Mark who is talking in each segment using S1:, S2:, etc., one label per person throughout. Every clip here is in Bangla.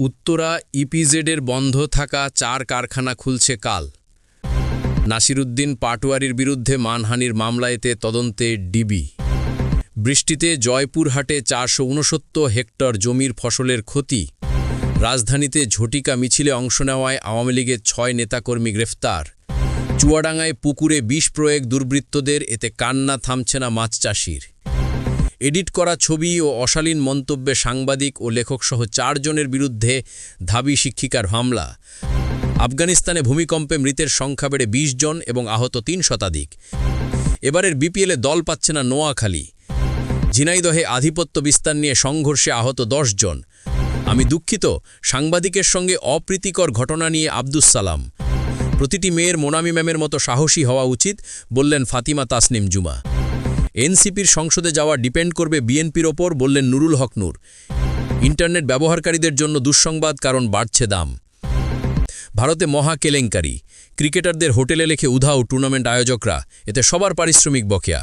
S1: উত্তরা ইপিজেডের বন্ধ থাকা চার কারখানা খুলছে কাল। নাসিরুদ্দিন পাটোয়ারির বিরুদ্ধে মানহানির মামলায়েতে তদন্তে ডিবি। বৃষ্টিতে জয়পুরহাটে চারশো উনসত্তর হেক্টর জমির ফসলের ক্ষতি। রাজধানীতে ঝটিকা মিছিলে অংশ নেওয়ায় আওয়ামী লীগের ছয় নেতাকর্মী গ্রেফতার। চুয়াডাঙ্গায় পুকুরে বিষ প্রয়োগ দুর্বৃত্তদের, এতে কান্না থামছে না মাছ চাষির। এডিট করা ছবি ও অশালীন মন্তব্যে সাংবাদিক ও লেখকসহ চারজনের বিরুদ্ধে ধাবি শিক্ষিকার হামলা। আফগানিস্তানে ভূমিকম্পে মৃতের সংখ্যা বেড়ে ২০ জন এবং আহত তিন শতাধিক। এবারের বিপিএলে দল পাচ্ছে না নোয়াখালী। ঝিনাইদহে আধিপত্য বিস্তার নিয়ে সংঘর্ষে আহত দশ জন। আমি দুঃখিত, সাংবাদিকের সঙ্গে অপ্রীতিকর ঘটনা নিয়ে আব্দুস সালাম। প্রতিটি মেয়ের মোনামি ম্যামের মতো সাহসী হওয়া উচিত, বললেন ফাতিমা তাসনিম জুমা। এনসিপির সংসদে যাওয়া ডিপেন্ড করবে বিএনপির ওপর বললেন নুরুল হক নূর। ইন্টারনেট ব্যবহারকারীদের জন্য দুঃসংবাদ, কারণ বাড়ছে দাম। ভারতে মহা কেলেঙ্কারি। ক্রিকেটারদের হোটেলে লেখে উধাও টুর্নামেন্ট আয়োজকরা। এতে সবার পারিশ্রমিক বকেয়া।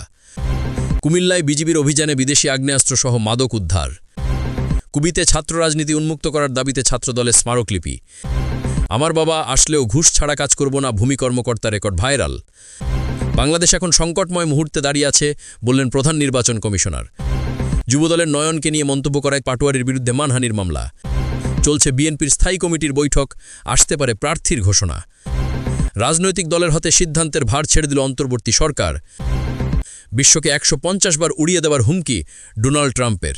S1: কুমিল্লায় বিজিবির অভিযানে বিদেশি আগ্নেয়াস্ত্রসহ মাদক উদ্ধার। কুবিতে ছাত্র রাজনীতি উন্মুক্ত করার দাবিতে ছাত্রদলের স্মারকলিপি। আমার বাবা আসলেও ঘুষ ছাড়া কাজ করব না, ভূমি কর্মকর্তা রেকর্ড ভাইরাল। বাংলাদেশ এখন সংকটময় মুহূর্তে দাঁড়িয়ে আছে, বললেন প্রধান নির্বাচন কমিশনার। যুবদলের নয়নকে নিয়ে মন্তব্য করায় পাটোয়ারির বিরুদ্ধে মানহানির মামলা। চলছে বিএনপির স্থায়ী কমিটির বৈঠক, আসতে পারে প্রার্থীর ঘোষণা। রাজনৈতিক দলের হাতে সিদ্ধান্তের ভার ছেড়ে দিল অন্তর্বর্তী সরকার। বিশ্বকে একশো পঞ্চাশ বার উড়িয়ে দেওয়ার হুমকি ডোনাল্ড ট্রাম্পের।